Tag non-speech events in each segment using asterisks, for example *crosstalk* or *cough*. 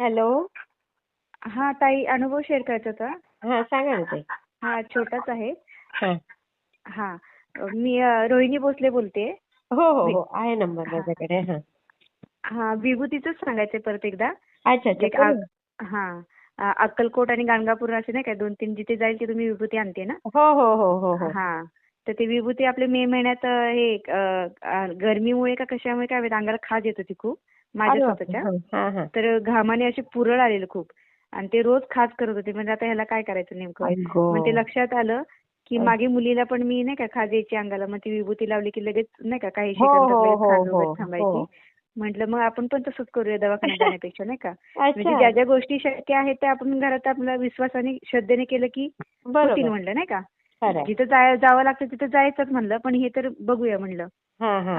Hello. हा ताई अनुभव शेअर करायचा होता. हा सांगा ना ताई. हा छोटाच आहे. हा. हा मी अ, रोहिणी भोसले बोलते. हो हो हो आहे नंबर माझ्याकडे हा. हा विभूतीच सांगायचंय परत एकदा. अच्छा अच्छा एक हा अ, अक्कलकोट आणि गाणगापूर असे नाही काय दोन तीन जिथे जाईल तिथे मी विभूती आणते ना. ना. हो हो हो हो हो. हा तर ते विभूती आपले मे महिन्यात अ, हे अ, अ, गरमीमुळे का कशामुळे काय माहीत अंगाला खाज येत होती खूप. माझ्या. स्वतःच्या. तर घामाने अशी पुरळ आलेलं खूप. आणि ते रोज खाज करत होते. म्हणजे आता ह्याला काय करायचं नेमकं. मग ते लक्षात आलं की. मागे मुलीला पण मी नाही का खाज यायची अंगाला मग ती विभूती लावली की लगेच नाही का काही हो, हो, हो. थांबायची. म्हटलं मग आपण पण तसंच करूया दवाखान्यात *laughs* जाण्यापेक्षा नाही का? म्हणजे ज्या ज्या गोष्टी शक्य आहेत त्या आपण घरात आपल्या विश्वासाने श्रद्धेने केलं की होतील म्हणलं नाही का. जिथं जावं लागतं तिथं जायचंच म्हणलं पण हे तर बघूया म्हणलं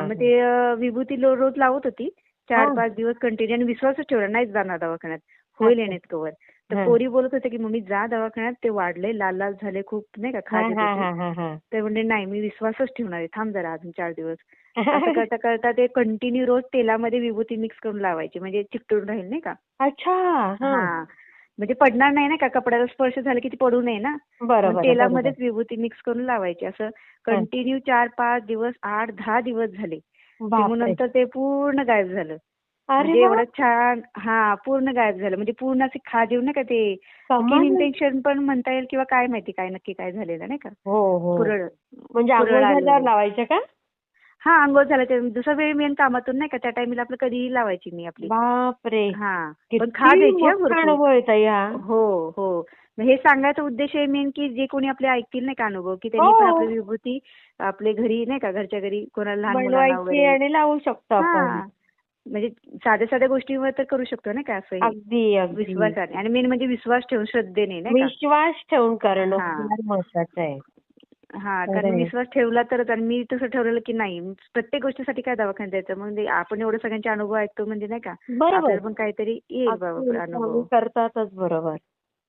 मग ते विभूती रोज लावत होती. चार. पाच दिवस कंटिन्यू आणि विश्वासच ठेवला नाहीच जाणार दवाखान्यात. होईल. येण्यात कवर. हा. तर पोरी बोलत होते की मम्मी जा दवाखान्यात ते वाढले लाल लाल झाले खूप नाही का खाज हा ते म्हणजे नाही मी विश्वासच ठेवणार आहे थांब जरा अजून चार दिवस. *laughs* असं करता करता ते कंटिन्यू रोज तेलामध्ये विभूती मिक्स करून लावायची म्हणजे चिकटून राहील नाही का? अच्छा हा. म्हणजे पडणार नाही ना का? कपड्याला स्पर्श झाला की ती पडू नये ना? तेलामध्येच विभूती मिक्स करून लावायची. असं कंटिन्यू चार पाच दिवस आठ दहा दिवस झाले. मग. नंतर ते पूर्ण गायब झालं अरे म्हणजे. एवढं छान हा पूर्ण गायब झालं म्हणजे पूर्ण असे खाज येऊन नाही का ते. इन्फेक्शन पण म्हणता येईल किंवा काय माहिती काय नक्की काय झालेलं नाही का हो हो पुरळ म्हणजे आंघोळ झाल्यावर का हा अंघोळ झालं ते. दुसरा वेळ मी आणि कामातून नाही का त्या टाइमला आपलं कधीही लावायची मी आपली. बापरे. हा. पण खाज यायची हा भरपूर. अनुभव हा. हो मग हे सांगायचा उद्देश आहे मेन की जे कोणी आपले ऐकतील नाही का अनुभव की त्यांनी पण हो. आपली विभूती आपले घरी नाही का घरच्या घरी कोणाला लहान मुलांना बनवायची वगैरे आणि लावू शकतो आपण. हा म्हणजे साध्या साध्या गोष्टींवर तर करू शकतो ना का असं हे. अगदी अगदी. विश्वासाने. आणि मेन म्हणजे विश्वास ठेवून श्रद्धेने नाही का. विश्वास ठेवून करणं हा. फार महत्वाचं आहे. हा. कारण विश्वास ठेवला तरच आणि मी तसं ठरवलं की नाही. प्रत्येक गोष्टीसाठी काय दवाखान्यात जायचं? म्हणजे आपण एवढं सगळ्यांचे अनुभव ऐकतो म्हणजे नाही का? बरोबर. पण काहीतरी येईल बाबा अनुभव. करतातच बरोबर.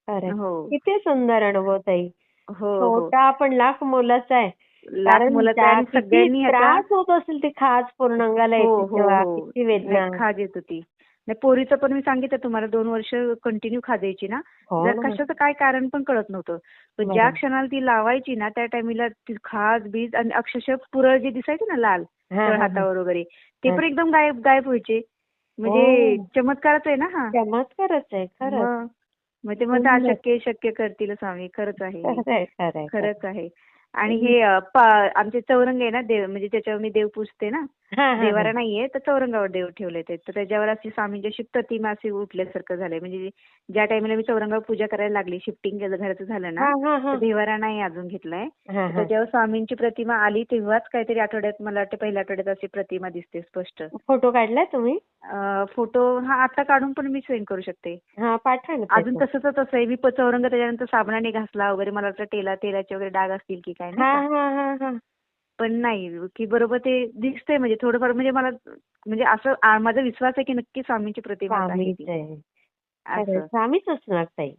हो. किती सुंदर अनुभव ताई. हो हो. छोटा पण लाख मोलाचा आहे. लाख कारण सगळ्यांनी त्रास होत असेल ती खाज पूर्ण अंगाला हो येते तेव्हा हो. किती वेदना. खाज येत होती. नाही पोरीचं पण मी सांगितलं तुम्हाला दोन वर्ष कंटिन्यू खाज यायची ना हो जर ना. कशाचं काय कारण पण कळत नव्हतं पण बरोबर. ज्या क्षणाला ती लावायची ना त्या टायमिला ती खाज बीज आणि अक्षरशः पुरळ जे दिसायचे ना लाल हा, हा, हा. हातावर वगैरे ते हा. पण एकदम गायब गायब व्हायचे म्हणजे हो. चमत्कारच आहे ना हा चमत्कारच आहे खरंच मग मग ते सुंदर. अशक्य शक्य करतील स्वामी खरंच आहे हे. खरंच आहे आणि हे आमचे चौरंग आहे ना देव म्हणजे त्याच्यावर मी देव पूजते ना हा, हा, हा. देवारा नाहीये तर चौरंगावर देव ठेवले ते तर त्याच्यावर अशी स्वामींची अशी प्रतिमा अशी उठल्यासारखं झालंय. म्हणजे ज्या टाइमला मी चौरंगावर पूजा करायला लागली शिफ्टिंग घराचं झालं ना. तर देवारा नाही अजून घेतलाय. तर. त्याच्यावर स्वामींची प्रतिमा आली तेव्हाच काहीतरी आठवड्यात मला वाटतं पहिल्या आठवड्यात अशी प्रतिमा दिसते स्पष्ट. फोटो काढलाय तुम्ही? फोटो हा आता काढून पण मी सेंड करू शकते. हा अजून. तसंच तसं आहे. मी चौरंग त्याच्यानंतर साबणाने घासला वगैरे मला वाटतं तेला तेलाचे वगैरे डाग असतील की काय पण नाही की बरोबर ते दिसतंय म्हणजे थोडंफार म्हणजे मला म्हणजे असं माझा विश्वास आहे की नक्की स्वामींची प्रतिमा आहे स्वामीच ती असणार ताई.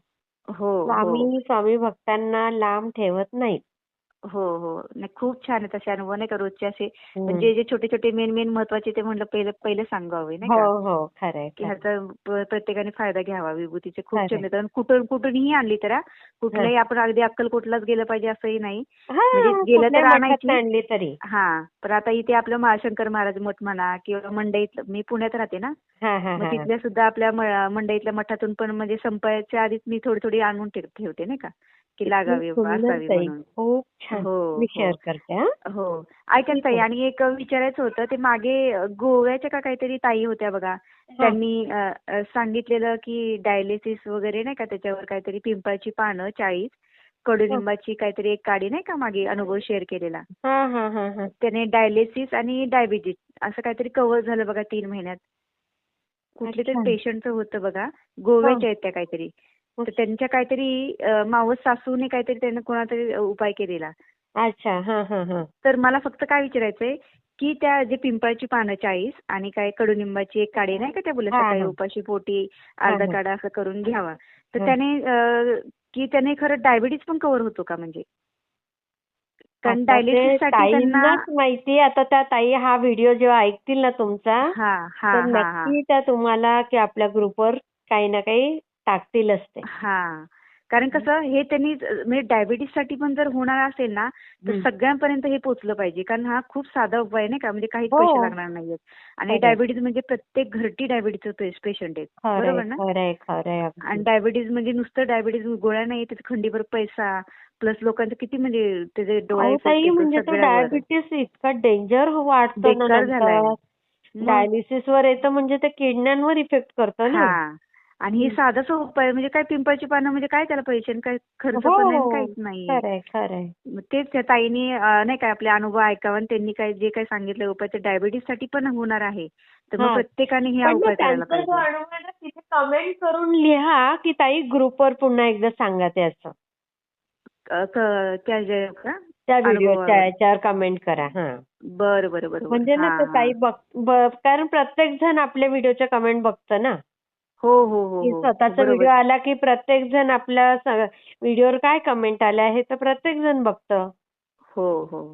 हो हो. स्वामी स्वामी भक्तांना लांब ठेवत नाही हो हो नाही खूप छान आहे तसे अनुभव नाही का रोजचे असे हम्म. म्हणजे जे छोटे छोटे मेन मेन महत्त्वाचे ते म्हणलं पहिले पहिले सांगावे नाही हो का हो खरंय की खरंय. ह्याचा प- प्रत्येकाने फायदा घ्यावा विभूतीचे खूप खरंय. छान आहेत कुठून कुठूनही आणली तर हा. कुठलंही आपण अगदी अक्कलकोटलाच गेलं पाहिजे असंही नाही हा, म्हणजे गेलं तर मठात आणायची. आणली तरी हा पण आता इथे आपलं महाशंकर महाराज मठ म्हणा किंवा मंडईत मी पुण्यात राहते ना हा हा मग हा तिथल्या सुद्धा आपल्या म- मंडईतल्या मठातून पण म्हणजे संपायच्या आधीच मी थोडी थोडी आणून ठेव- ठेवते नाही का की लागावी असावी ताई. म्हणून. खूप छान. हो, मी हो. शेअर करते हा. हो. ऐका ना ताई आणि एक विचारायचं होतं ते मागे गोव्याच्या का काहीतरी ताई होत्या बघा. त्यांनी अ, अ, सांगितलेलं की डायलिसिस वगैरे नाही का त्याच्यावर काहीतरी पिंपळाची पानं चाळीस कडुलिंबाची काहीतरी एक काडी नाही का मागे अनुभव शेअर केलेला. हा हा हा हा. त्याने डायलिसिस आणि डायबिटीस असं काहीतरी कव्हर झालं बघा तीन महिन्यात. कुठले तरी अच्छा. पेशंटचं होतं बघा. गोव्याच्या आहेत त्या काहीतरी. तर त्यांच्या काहीतरी मावस सासूने काहीतरी त्यांना कोणातरी उपाय केलेला. अच्छा. हा हा हा. तर मला फक्त काय विचारायचंय की त्या जे पिंपळाची पानं चाळीस आणि काय कडुनिंबाची एक काडी नाही का त्या बोलल्या हा, सकाळी हा. उपाशी पोटी अर्धा हा. काढा असं करून घ्यावा. तर हा. त्याने अ, की त्याने खरं डायबिटीस पण कव्हर होतो का म्हणजे? कारण आता ते डायलिसिससाठी त्यांना ताईंनाच माहिती आता त्या ताई हा व्हिडिओ जेव्हा ऐकतील ना तुमचा हा हा तर हा हा. नक्की त्या तुम्हाला की आपल्या ग्रुपवर काही ना काही टाकतीलच ते हा. कारण कसं हे त्यांनी म्हणजे डायबिटीजसाठी पण जर होणार असेल ना तर. सगळ्यांपर्यंत हे पोहोचलं पाहिजे. कारण हा खूप साधा उपाय आहे नाही का? म्हणजे काहीच हो. पैसे लागणार नाहीयेत. आणि. डायबिटीज म्हणजे प्रत्येक घरटी डायबिटीजचं पेशंट आहे बरोबर ना. आणि डायबिटीज म्हणजे नुसतं डायबिटीज गोळ्या नाही त्याचा खंडीभर पैसा प्लस लोकांचं किती म्हणजे त्याचे डोळा म्हणजे. डायबिटीस इतका डेंजर वाटतो डायलिसिस वर येतं म्हणजे ते किडण्यांवर इफेक्ट करतं ना. आणि हे साधाच उपाय म्हणजे काय पिंपळाची पानं म्हणजे काय त्याला पैसे आणि काय खर्च पण नाही आणि हो. काहीच नाही. खरंय खरंय. मग तेच त्या ताईने अं, नाही का आपले अनुभव ऐकावा आणि त्यांनी काय जे काही सांगितलं उपाय ते डायबिटीजसाठी पण होणार आहे. तर मग. प्रत्येकाने हे मग उपाय करायला त्यांचा जो पाहिजे. अनुभव आहे ना तिथे कमेंट करून लिहा की ताई ग्रुपवर पुन्हा एकदा सांगा ते असं. क- क- त्या जे का? त्या अनुभवावर. व्हिडिओच्या याच्यावर कमेंट करा. हा. बरं बरं बरं म्हणजे ना ते. ताई बघ ब- कारण प्रत्येक जण आपल्या व्हिडिओच्या कमेंट बघतं ना. की हो. स्वतःचा बरोबर. व्हिडिओ आला की प्रत्येक जण आपल्या व्हिडिओवर काय कमेंट आल्या हे तर प्रत्येक जण बघतं. हो हो.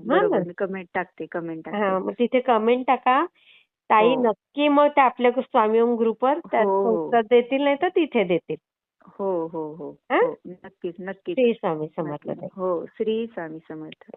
हा मग तिथे कमेंट टाका. ताई हो. नक्की मग त्या आपल्या स्वामी ओम ग्रुपवर हो, हो. उत्तर देतील नाही तर तिथे देतील. हो हो हो. हा? हो. नक्कीच नक्कीच. श्री स्वामी समर्थ. हो श्री स्वामी समर्थ.